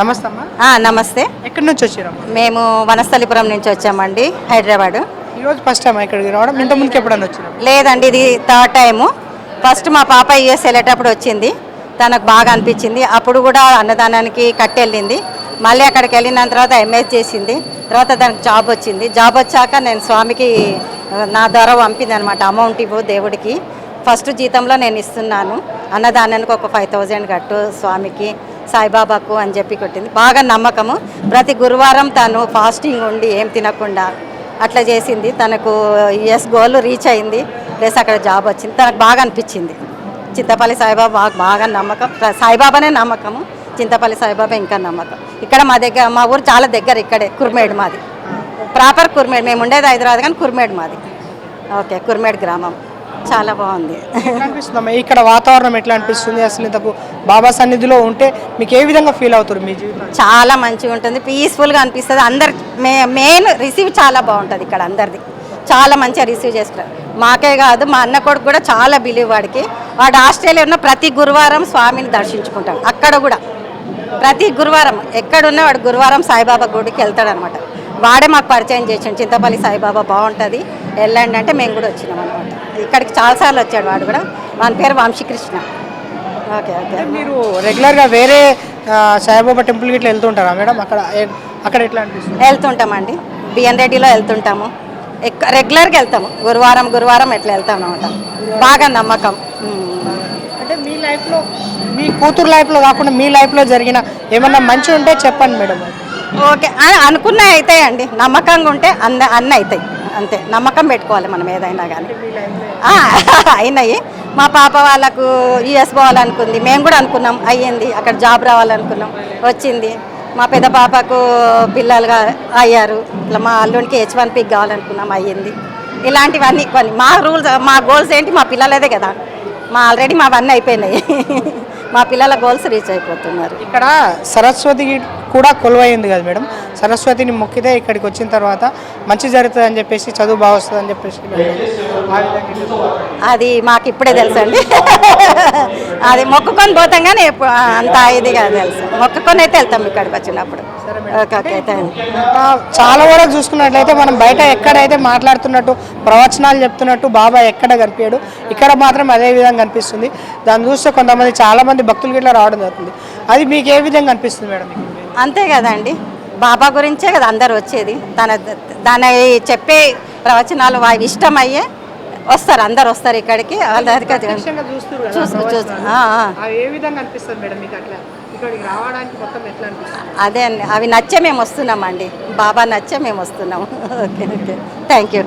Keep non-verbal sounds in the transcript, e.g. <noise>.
నమస్తే అమ్మా. నమస్తే. ఎక్కడి నుంచి వచ్చారమ్మా? మేము వనస్థలిపురం నుంచి వచ్చామండి హైదరాబాద్. ఈరోజు ఫస్ట్ టైం ఇక్కడికి రావడం? ఇంత ముందుకు ఎప్పుడైనా వచ్చారు లేదండి ఇది థర్డ్ టైము ఫస్ట్ మా పాప యుఎస్ వెళ్ళేటప్పుడు వచ్చింది. తనకు బాగా అనిపించింది. అప్పుడు కూడా అన్నదానానికి కట్టెళ్ళింది. మళ్ళీ అక్కడికి వెళ్ళిన తర్వాత ఎంఎస్ చేసింది. తర్వాత దానికి జాబ్ వచ్చింది. జాబ్ వచ్చాక నేను స్వామికి నా ద్వారా పంపింది అనమాట అమౌంట్ ఇవ్వు దేవుడికి. ఫస్ట్ జీతంలో నేను ఇస్తున్నాను. అన్నదానానికి ఒక ఫైవ్ థౌజండ్ కట్టు స్వామికి. సాయిబాబాకు అని చెప్పి కొట్టింది. బాగా నమ్మకము. ప్రతి గురువారం తను ఫాస్టింగ్ ఉండి ఏం తినకుండా అట్లా చేసింది. తనకు ఎస్ గోల్ రీచ్ అయింది. ప్లస్ అక్కడ జాబ్ వచ్చింది. తనకు బాగా అనిపించింది. చింతపల్లి సాయిబాబా బాగా బాగా నమ్మకం. సాయిబాబానే నమ్మకము. చింతపల్లి సాయిబాబా ఇంకా నమ్మకం. ఇక్కడ మా దగ్గర మా ఊరు చాలా దగ్గర ఇక్కడే కుర్మేడ్ మాది. ప్రాపర్ కుర్మేడ్. మేము ఉండేది హైదరాబాద్ కానీ కుర్మేడ్ మాది. ఓకే కుర్మేడ్ గ్రామం. చాలా బాగుంది. ఎట్లా అనిపిస్తుందమ్మా ఇక్కడ వాతావరణం ఎట్లా అనిపిస్తుంది అసలు ఇంతకు బాబా సన్నిధిలో ఉంటే మీకు ఏ విధంగా ఫీల్ అవుతారు మీ జీవితం చాలా మంచిగా ఉంటుంది. పీస్ఫుల్గా అనిపిస్తుంది. అందరు మే మెయిన్ రిసీవ్ చాలా బాగుంటుంది ఇక్కడ అందరిది. చాలా మంచిగా రిసీవ్ చేసుకుంటారు మాకే కాదు మా అన్న కొడుకు కూడా చాలా బిలీవ్ వాడికి. వాడు ఆస్ట్రేలియా ఉన్న ప్రతి గురువారం స్వామిని దర్శించుకుంటాడు. అక్కడ కూడా. ప్రతి గురువారం. ఎక్కడున్నా వాడు గురువారం సాయిబాబా గుడికి వెళ్తాడు అనమాట వాడే మాకు పరిచయం చేసాడు చింతపల్లి సాయిబాబా బాగుంటుంది. వెళ్ళండి అంటే మేము కూడా వచ్చినాం అనమాట ఇక్కడికి చాలాసార్లు వచ్చాడు వాడు కూడా. వాని పేరు వంశీకృష్ణ. Okay okay. మీరు రెగ్యులర్గా వేరే సాయిబాబా టెంపుల్కి ఇట్లా వెళ్తుంటారా మేడం? అక్కడ అక్కడ ఎట్లా అనిపిస్తుంది? వెళ్తుంటామండి. బిఎన్ రెడ్డిలో వెళ్తుంటాము. రెగ్యులర్గా వెళ్తాము. గురువారం గురువారం ఎట్లా వెళ్తాం అనమాట బాగా నమ్మకం. అంటే మీ లైఫ్లో మీ కూతురు లైఫ్లో కాకుండా మీ లైఫ్లో జరిగిన ఏమన్నా మంచి ఉంటే చెప్పండి మేడం. ఓకే. ఆ, అనుకున్నవి అవుతాయండి నమ్మకంగా ఉంటే అన్న అన్నీ అవుతాయి అంతే. నమ్మకం పెట్టుకోవాలి మనం ఏదైనా కానీ అయినాయి. మా పాప వాళ్ళకు యుఎస్ పోవాలనుకుంది. మేము కూడా అనుకున్నాం. అయ్యింది. అక్కడ జాబ్ రావాలనుకున్నాం. వచ్చింది. మా పెద్ద పాపకు పిల్లలుగా అయ్యారు. ఇట్లా మా అల్లునికి హెచ్ వన్ పీక్ కావాలనుకున్నాం. అయ్యింది. ఇలాంటివన్నీ కొన్ని. మా రూల్స్ మా గోల్స్ ఏంటి? మా పిల్లలదే కదా. మా ఆల్రెడీ మావన్నీ అయిపోయినాయి. <laughs> మా పిల్లల గోల్స్ రీచ్ అయిపోతున్నారు. ఇక్కడ సరస్వతి కూడా కొలువైంది కదా మేడం. సరస్వతిని మొక్కితే ఇక్కడికి వచ్చిన తర్వాత మంచి జరుగుతుంది అని చెప్పేసి చదువు బాగా వస్తుంది అని చెప్పేసి అది మాకు ఇప్పుడే తెలుసండి. అది మొక్కుకొని పోతాం కానీ అంత ఇదిగా తెలుసు. మొక్కుకొని అయితే వెళ్తాం ఇక్కడికి వచ్చినప్పుడు. చాలా వరకు చూసుకున్నట్లయితే మనం బయట ఎక్కడైతే మాట్లాడుతున్నట్టు ప్రవచనాలు చెప్తున్నట్టు బాబా ఎక్కడ కనిపించాడు ఇక్కడ మాత్రం అదే విధంగా కనిపిస్తుంది. దాన్ని చూస్తే కొంతమంది చాలా మంది భక్తులు గిట్లా రావడం జరుగుతుంది. అది మీకు ఏ విధంగా అనిపిస్తుంది మేడం? అంతే కదండి. బాబా గురించే కదా అందరు వచ్చేది. తన దాని చెప్పే ప్రవచనాలు వారి ఇష్టమయ్యే వస్తారు అందరు వస్తారు ఇక్కడికి. అదే అండి. అవి నచ్చే మేము వస్తున్నామండి. బాబా నచ్చే మేము వస్తున్నాము. <laughs> Okay okay. Thank you.